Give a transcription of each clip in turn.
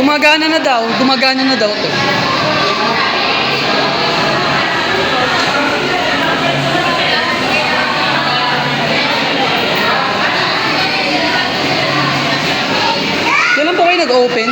Gumagana na daw. Gumagana na daw to. Kailan po kayo nag-open?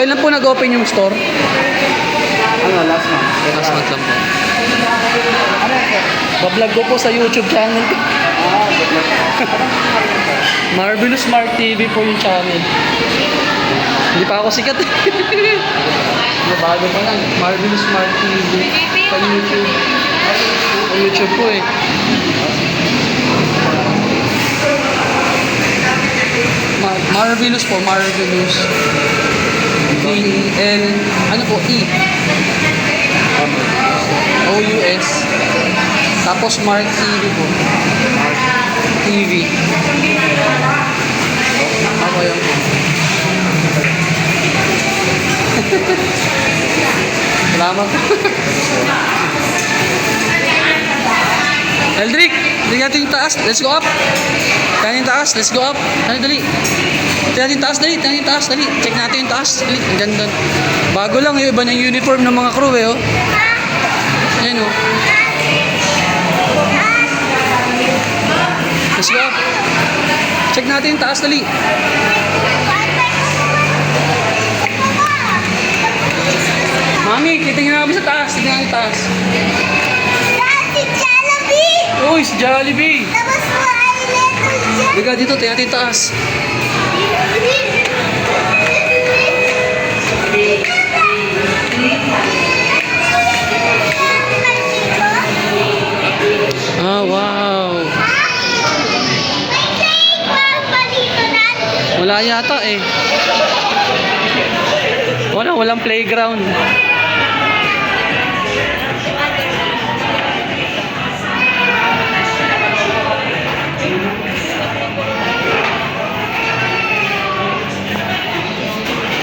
Kailan po nag-open yung store? Ano, last month. Last month lang po. Bablog ko po sa YouTube channel. Ah. Marvelous Smart TV po yung channel. Hindi pa ako sikat eh. Bago pa lang. Marvelous Smart TV. Sa YouTube. Sa YouTube po eh. Mar Marvelous po, Marvelous. D-E-L, ano po, E. O-U-S. Tapos Smart TV po. TV. Dali natin yung taas. Let's go up. Kaya yung taas. Let's go up. Dali, dali. Tingnan natin taas, dali. Tingnan yung taas, dali. Check natin yung taas. Dali. Ang ganda. Bago lang yung iba ng uniform ng mga crew eh, oh. Ayan, oh. Let's go up. Check natin yung taas, dali. Mami, titingnan kami sa taas. Tingnan yung taas. Uy, si Jollibee. Liga dito, tingnan natin taas. Ah, wow. Wala yata eh. Wala, walang playground.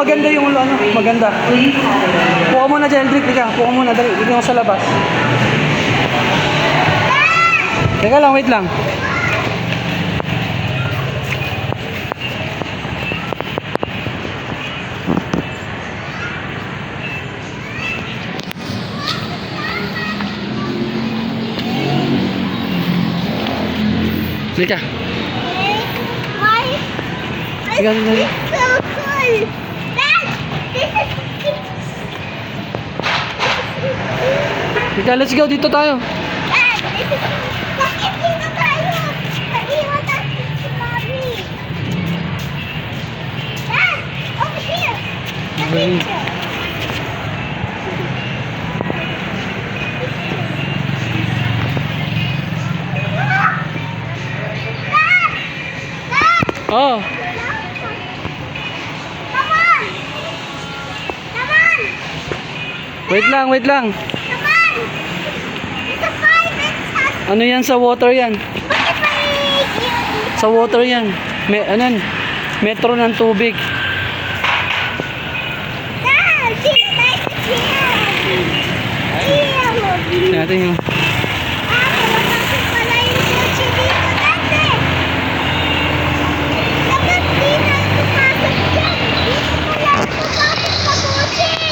maganda yung ano, maganda. Puka muna dyan, Hendrik. Teka, puka muna. Dali, dito ako sa labas. Teka lang, wait lang. Teka. Teka, teka. Teka, let's go. Dito tayo. Okay. Oh, wait lang, wait lang. Ano yan sa water yan? Sa water yan. Me, ano? Metro ng tubig.